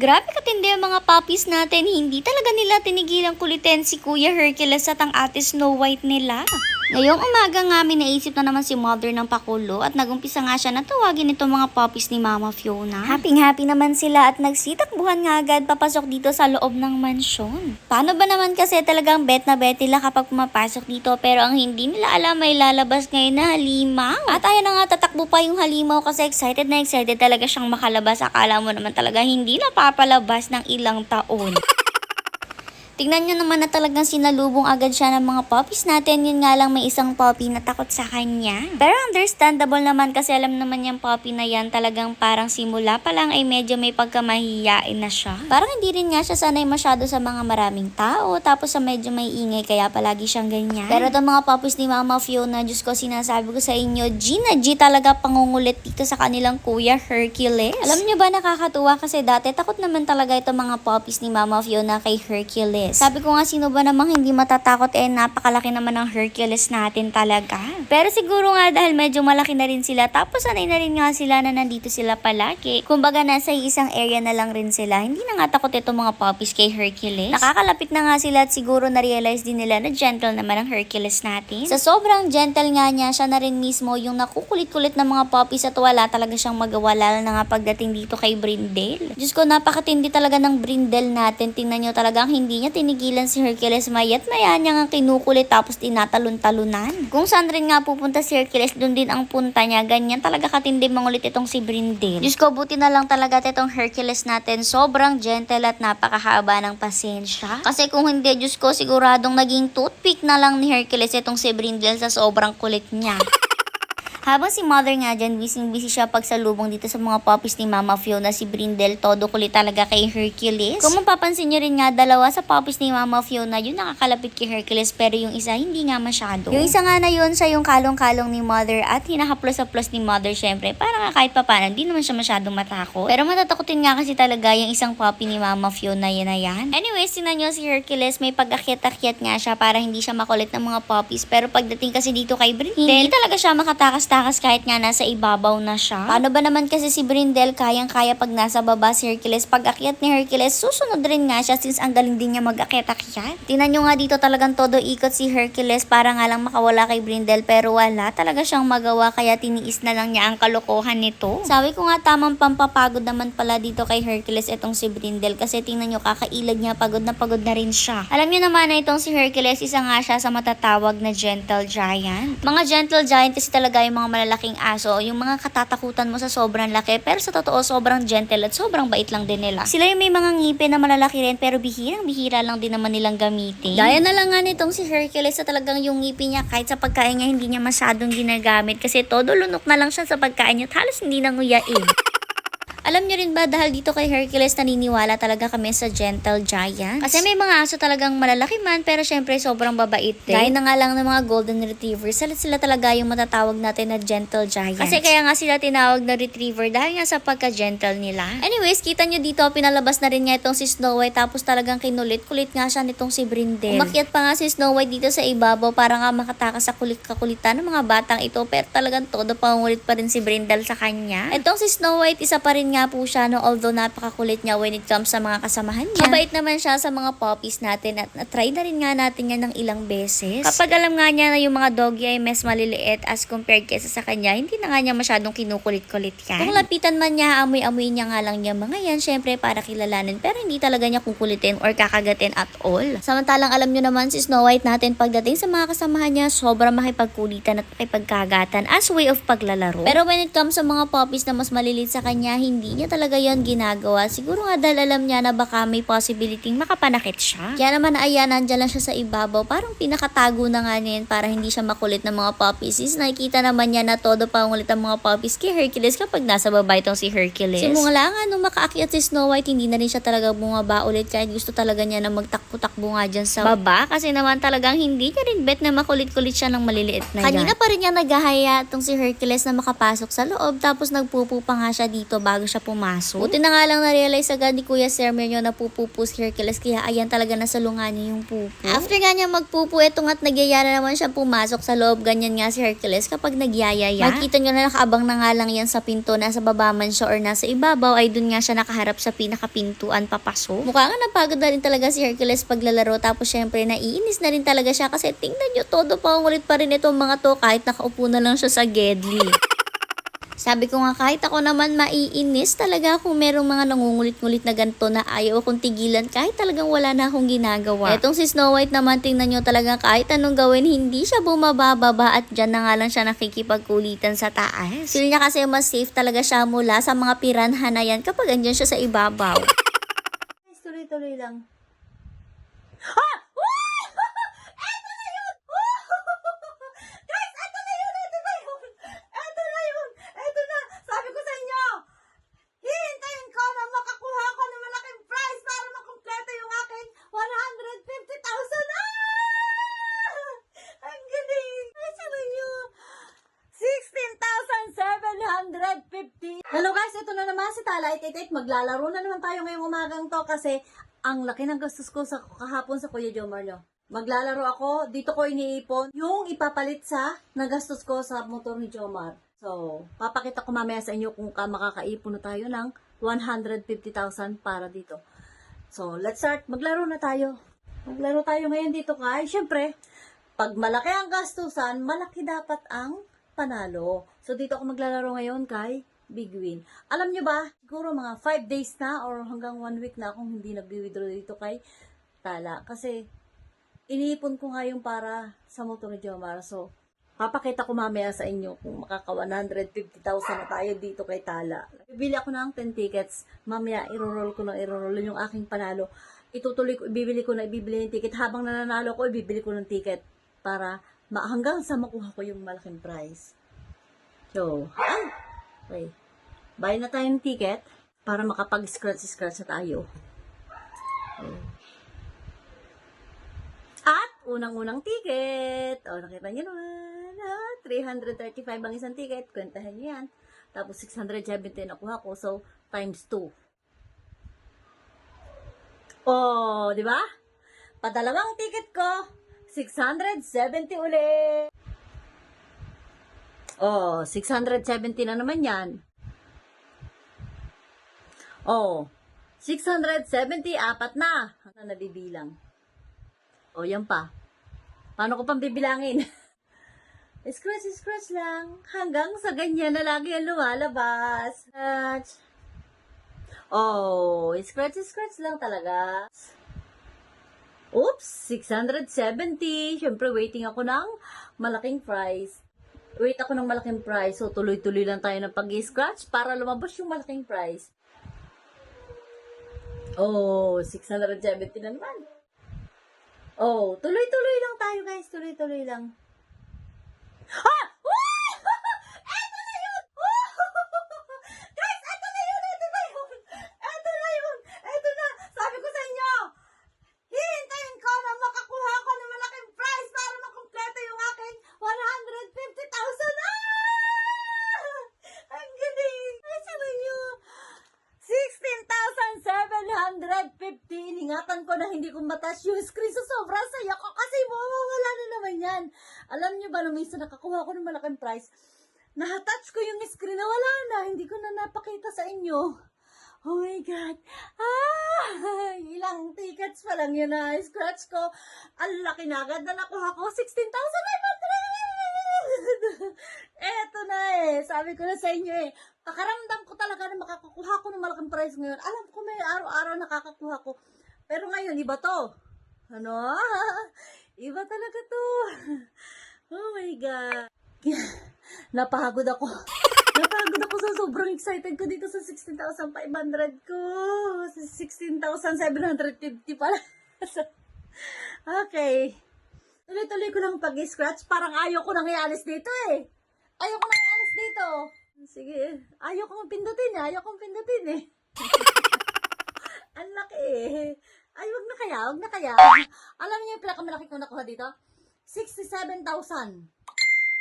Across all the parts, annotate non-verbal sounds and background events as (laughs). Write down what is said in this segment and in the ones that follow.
Grabe katindi ang mga puppies natin. Hindi talaga nila tinigilang kulitin si Kuya Hercules at ang ate Snow White nila. Ngayong umaga nga may naisip na naman si mother ng pakulo at nagumpisa nga siya na tawagin itong mga puppies ni Mama Fiona. Happy happy naman sila at nagsitakbuhan nga agad papasok dito sa loob ng mansyon. Paano ba naman kasi talagang bet na bet nila kapag pumapasok dito pero ang hindi nila alam may lalabas ngayon na halimaw. At ayan na nga tatakbo pa yung halimaw kasi excited na excited talaga siyang makalabas. Akala mo naman talaga hindi napapalabas ng ilang taon. (laughs) Tingnan nyo naman na talagang sinalubong agad siya ng mga puppies natin. Yun nga lang may isang puppy na takot sa kanya. Pero understandable naman kasi alam naman yung puppy na yan talagang parang simula pa lang ay medyo may pagkamahiyain na siya. Parang hindi rin nga siya sanay masyado sa mga maraming tao tapos sa medyo may ingay kaya palagi siyang ganyan. Pero itong mga puppies ni Mama Fiona, Diyos ko sinasabi ko sa inyo, G na G talaga pangungulit dito sa kanilang kuya Hercules. Alam nyo ba nakakatuwa kasi dati takot naman talaga itong mga puppies ni Mama Fiona kay Hercules. Sabi ko nga sino ba namang hindi matatakot eh napakalaki naman ng Hercules natin talaga. Pero siguro nga dahil medyo malaki na rin sila tapos sanay na rin nga sila na nandito sila palagi. Kumbaga nasa isang area na lang rin sila. Hindi na nga takot itong mga puppies kay Hercules. Nakakalapit na nga sila at siguro na-realize din nila na gentle naman ang Hercules natin. Sa sobrang gentle nga niya, siya na rin mismo yung nakukulit-kulit ng mga puppies at wala talaga siyang magawa lalo na nga pagdating dito kay Brindle. Diyos ko, napakatindi talaga ng Brindle natin. Tingnan nyo talagang hindi niya tinigilan si Hercules mayat maya niya nga kinukulit tapos tinatalon-talunan. Kung saan rin nga pupunta si Hercules, dun din ang punta niya. Ganyan talaga katindi mangulit itong si Brindle. Diyos ko, buti na lang talaga itong Hercules natin. Sobrang gentle at napakahaba ng pasensya. Kasi kung hindi, Diyos ko, siguradong naging toothpick na lang ni Hercules itong si Brindle sa sobrang kulit niya. (laughs) Habang si mother nga dyan, busy-busy siya pagsalubong dito sa mga puppies ni Mama Fiona, si Brindle, todo kulit talaga kay Hercules. Kung mapapansin nyo rin nga, dalawa sa puppies ni Mama Fiona, yun nakakalapit kay Hercules, pero yung isa hindi nga masyado. Yung isa nga na yun, siya yung kalong-kalong ni mother at hinahaplos-haplos ni mother, syempre, para nga kahit papano, hindi naman siya masyadong matakot. Pero matatakotin nga kasi talaga yung isang puppy ni Mama Fiona, yan na yan. Anyways, tingnan nyo si Hercules, may pag-akyat-akyat nga siya para hindi siya makulit ng mga puppies, pero pagdating kasi dito kay Brindle, hindi talaga siya makatakas-takas kahit nga nasa ibabaw na siya. Paano ba naman kasi si Brindle kayang-kaya pag nasa baba si Hercules? Pag akyat ni Hercules, susunod rin nga siya since ang galing din niya mag-akyat-akyat. Tingnan nyo nga dito talagang todo ikot si Hercules para nga lang makawala kay Brindle pero wala talaga siyang magawa kaya tiniis na lang niya ang kalokohan nito. Sabi ko nga tamang pampapagod naman pala dito kay Hercules itong si Brindle kasi tingnan nyo kakailag niya pagod na pagod na rin siya. Alam niyo naman na itong si Hercules isa nga siya sa matatawag na gentle giant. Mga gentle giant kasi talaga yung mga malalaking aso, yung mga katatakutan mo sa sobrang laki, pero sa totoo sobrang gentle at sobrang bait lang din nila. Sila yung may mga ngipin na malalaki rin, pero bihirang bihira lang din naman nilang gamitin. Gaya na lang nga nitong si Hercules sa talagang yung ngipin niya, kahit sa pagkain niya hindi niya masyadong ginagamit kasi todo lunok na lang siya sa pagkain niya at halos hindi nanguyain. (laughs) Alam niyo rin ba dahil dito kay Hercules naniniwala talaga kami sa gentle giants? Kasi may mga aso talagang malalaki man pero syempre sobrang babait din. Gaya na nga lang ng mga golden retrievers, sila, sila talaga yung matatawag natin na gentle giants. Kasi kaya nga sila tinawag na retriever dahil nga sa pagka-gentle nila. Anyways, kita nyo dito, pinalabas na rin nga itong si Snow White tapos talagang kinulit-kulit nga siya nitong si Brindle. Umakyat pa nga si Snow White dito sa ibabaw para nga makatakas sa kulit-kakulitan ng mga batang ito pero talagang todo pangulit pa rin si Brindle sa kanya. Itong si Snow White, isa pa rin nga po siya no although napakakulit niya when it comes sa mga kasamahan niya. Mabait naman siya sa mga puppies natin at na-try na rin nga natin yan ng ilang beses. Kapag alam nga niya na yung mga doggy ay mas maliliit as compared kesa sa kanya, hindi na nga niya masyadong kinukulit-kulit yan. Kung lapitan man niya, amoy-amoy niya nga lang niya mga yan, syempre para kilalanin pero hindi talaga niya kukulitin or kakagatin at all. Samantalang alam niyo naman si Snow White natin pagdating sa mga kasamahan niya, sobrang makipagkulitan at makipagkagatan as way of paglalaro. Pero when it comes sa mga puppies na mas maliliit sa kanya, hindi niya talaga yon ginagawa. Siguro nga dahil alam niya na baka may possibility makapanakit siya. Kaya naman ayan, nandyan lang siya sa ibabaw. Parang pinakatago na nga niya para hindi siya makulit ng mga puppies. Since nakikita naman niya na todo pangulit ang mga puppies kay Hercules kapag nasa baba itong si Hercules. Simula nga nung makaakyat si Snow White, hindi na rin siya talaga bumaba ulit kahit gusto talaga niya na magtakbo-takbo nga dyan sa baba. Kasi naman talagang hindi niya rin bet na makulit-kulit siya ng maliliit na yan. Kanina pa rin niya naghahaya itong si Hercules na makapasok sa loob tapos nagpupo pa nga siya dito bago siya pumasok. Buti na nga lang na-realize agad ni Kuya Sermer yun na pupupo si Hercules kaya ayan talaga nasa lunga niya yung pupo. After nga niya magpupo, eto nga't nagyayara naman siya pumasok sa loob. Ganyan nga si Hercules kapag nagyayaya. Makikita nyo na nakaabang na nga lang yan sa pinto. Nasa baba man siya or nasa ibabaw ay dun nga siya nakaharap sa pinakapintuan papasok. Mukha nga napagod na rin talaga si Hercules paglalaro tapos syempre naiinis na rin talaga siya kasi tingnan nyo todo pa ulit pa rin itong mga to kahit nakaupo na lang siya sa gedli. (laughs) Sabi ko nga kahit ako naman maiinis talaga kung merong mga nangungulit-ngulit na ganito na ayaw akong tigilan kahit talagang wala na akong ginagawa. Etong si Snow White naman tingnan nyo talaga kahit anong gawin hindi siya bumababa at dyan na nga lang siya nakikipagkulitan sa taas. Feel niya kasi mas safe talaga siya mula sa mga piranha na yan kapag andyan siya sa ibabaw. (laughs) Tuloy-tuloy lang. Ah! Eto na yun! Guys, eto na yun! Eto na yun! Eto na yun! Eto na! Sabi ko sa inyo, hihintayin ko na makakuha ko ng malaking prize para makumpleto yung aking 150,000! Ah! Ang galing! Ay, sabi nyo! 16,750. Hello guys, ito na naman si Tala 88. Maglalaro na naman tayo ngayong umagang to kasi ang laki ng gastos ko sa kahapon sa Kuya Jomar no. Maglalaro ako, dito ko iniipon yung ipapalit sa nagastos ko sa motor ni Jomar. So, papakita ko mamaya sa inyo kung ka makakaipon na tayo ng 150,000 para dito. So, let's start. Maglaro na tayo. Maglaro tayo ngayon dito kay, syempre, pag malaki ang gastusan, malaki dapat ang panalo. So, dito ako maglalaro ngayon kay Big Win. Alam nyo ba, siguro mga 5 days na or hanggang 1 week na akong hindi nag-withdraw dito kay Tala. Kasi, iniipon ko nga yung para sa motor ni Jomar. So, papakita ko mamaya sa inyo kung makaka 150,000 na tayo dito kay Tala. Bibili ako ng 10 tickets. Mamaya, iro-roll ko na iro-roll yung aking panalo. Itutuloy ko, ibibili ko na ibibili yung ticket. Habang nananalo ko, ibibili ko ng ticket para hanggang sa makuha ko yung malaking prize. So, ay, okay. Buy na tayo ng ticket para makapag-scratch-scratch na tayo. Okay. At, unang-unang ticket. O, nakita nyo naman. Ah, 335 ang isang ticket. Kwentahan nyo yan. Tapos, 670 nakuha ko. So, times 2. Oh, di ba? Padalawang ticket ko, 670 ulit. Oh, 670 na naman yan. Oh, 670, apat na. Hanggang nabibilang. Oh, yan pa. Paano ko pang bibilangin? (laughs) scratch, scratch lang. Hanggang sa ganyan na lagi ang lumalabas. Scratch. Oh, scratch, scratch lang talaga. Oops, 670. Siyempre, waiting ako ng malaking prize. Wait ako ng malaking prize. So, tuloy-tuloy lang tayo ng pag-scratch para lumabas yung malaking prize. Oh, 670 na naman. Oh, tuloy-tuloy lang tayo, guys. Tuloy-tuloy lang. Ah! Eto na yun! Guys, eto na yun! Eto na yun! Eto na yun! Eto na! Sabi ko sa inyo, hihintayin ko na makakuha ko ng malaking prize para makumpleto yung aking 150,000! Ah! Ang galing! Ay, sabi nyo, 16,750. Iningatan ko na hindi ko matas yung screen. So, sobrang saya ko kasi mawawala na naman yan. Alam nyo ba, nung minsan nakakuha ko ng malaking prize, nahatouch ko yung screen na wala na. Hindi ko na napakita sa inyo. Oh my God. Ah! (laughs) Ilang tickets pa lang yun na scratch ko. Ang laki na agad na nakuha ko. 16,500! (laughs) Eto na eh. Sabi ko na sa inyo eh. Pakaramdam ko talaga na makakakuha ko ng malaking prize ngayon. Alam ko may araw-araw nakakakuha ko. Pero ngayon, iba to. Ano? (laughs) Iba talaga to. (laughs) Oh my God. Napagod ako. Napagod ako sa sobrang excited ko dito sa 16,500 ko. Sa 16,750 pala. okay. Tuloy-tuloy ko lang pag-scratch. Parang ayaw ko nang ialis dito eh. Ayaw ko nang ialis dito. Sige. Ayaw kong pindutin eh. Ayaw kong pindutin eh. (laughs) Ang laki eh. Ay, wag na kaya. Wag na kaya. Alam niyo yung pinakamalaki ko nakuha dito? 67,000.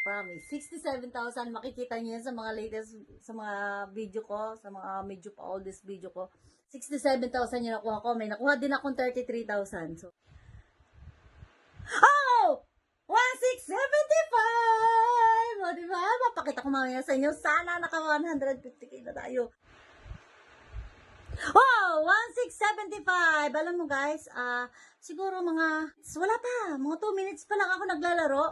Promise. 67,000. Makikita niyo yan sa mga latest, sa mga video ko, sa mga medyo pa oldest video ko. 67,000 yung nakuha ko. May nakuha din akong 33,000. So, oh! 1,675! O, di ba? Mapakita ko mamaya sa inyo. Sana naka 150k na tayo. Wow! 1,675! Alam mo guys, ah, siguro mga, wala pa, mga 2 minutes pa lang ako naglalaro.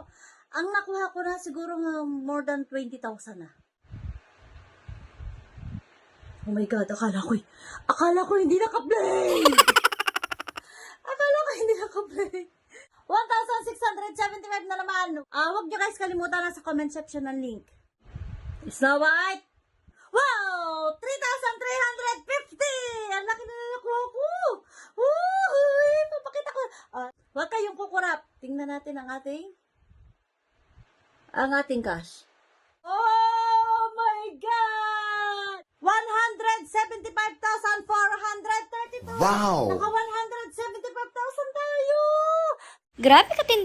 Ang nakuha ko na siguro mga more than 20,000 na. Oh my God, akala ko, akala ko hindi naka-play! akala ko hindi naka-play. 1,675 na naman. Ah, huwag nyo guys kalimutan na sa comment section ng link. Snow White! Wow! 3,350! Ang laki na nakuha ko! Woo! Papakita ko. Ah, huwag kayong kukurap. Tingnan natin ang ating ang ating cash. Oh my God! 175,432! Wow! Naka 175,000 tayo! Grabe katindi